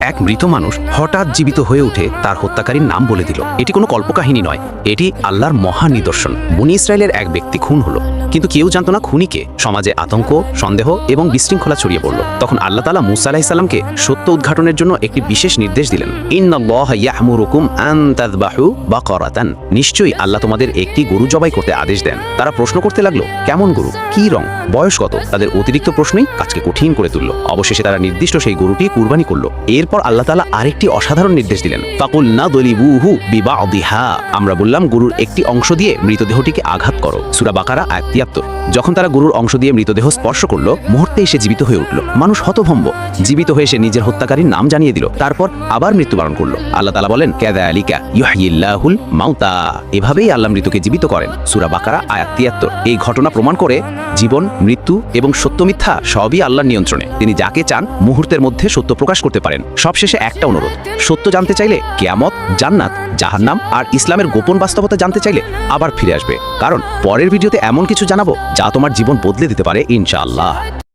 এক মৃত মানুষ হঠাৎ জীবিত হয়ে উঠে তার হত্যাকারীর নাম বলে দিল। এটি কোনো কল্পকাহিনী নয়। এটি আল্লাহর মহা নিদর্শন। বনি ইসরায়েলের এক ব্যক্তি খুন হলো। কিন্তু কেউ জানতো না খুনিকে। সমাজে আতঙ্ক, সন্দেহ এবং বিশৃঙ্খলা ছড়িয়ে পড়ল। তখন আল্লাহ তালা মুসা আলাহিসাল্লামকে সত্য উদ্ঘাটনের জন্য একটি বিশেষ নির্দেশ দিলেন। বাকারাতান। নিশ্চয়ই আল্লাহ তোমাদের একটি গরু জবাই করতে আদেশ দেন। তারা প্রশ্ন করতে লাগল, কেমন গরু? কি রং? বয়স কত? তাদের অতিরিক্ত প্রশ্নই কাজকে কঠিন করে তুলল। অবশেষে তারা নির্দিষ্ট সেই গরুটি কুরবানি করল। এরপর আল্লাহ তালা আরেকটি অসাধারণ নির্দেশ দিলেন। ফাকুল না দলিবুহু বিবা অদিহা আমরা বললাম, গরুর একটি অংশ দিয়ে মৃতদেহটিকে আঘাত করো। সুরা বাকারা, আয়াত তিয়াত্তর। যখন তারা গরুর অংশ দিয়ে মৃতদেহ স্পর্শ করল মুহূর্তে এসে জীবিত হয়ে উঠল। মানুষ হতভম্ব। জীবিত হয়ে সে নিজের হত্যাকারীর নাম জানিয়ে দিল। তারপর আবার মৃত্যুবরণ করল। আল্লাহ তালা বলেন ক্যাদা আলিকা ইউহিল্লাহুল মাউতা। এভাবেই আল্লাহ মৃতকে জীবিত করেন। সুরা বাকারা, আয়াত তিয়াত্তর। এই ঘটনা প্রমাণ করে জীবন, মৃত্যু এবং সত্য মিথ্যা সবই আল্লাহর নিয়ন্ত্রণে। তিনি যাকে চান, মুহূর্তের মধ্যে সত্য প্রকাশ করতে পারেন। সবশেষে একটা অনুরোধ। সত্য জানতে চাইলে কেয়ামত, জান্নাত, জাহান্নাম আর ইসলামের গোপন বাস্তবতা জানতে চাইলে আবার ফিরে আসবে। কারণ পরের ভিডিওতে এমন কিছু জানাব যা তোমার জীবন বদলে দিতে পারে ইনশাআল্লাহ।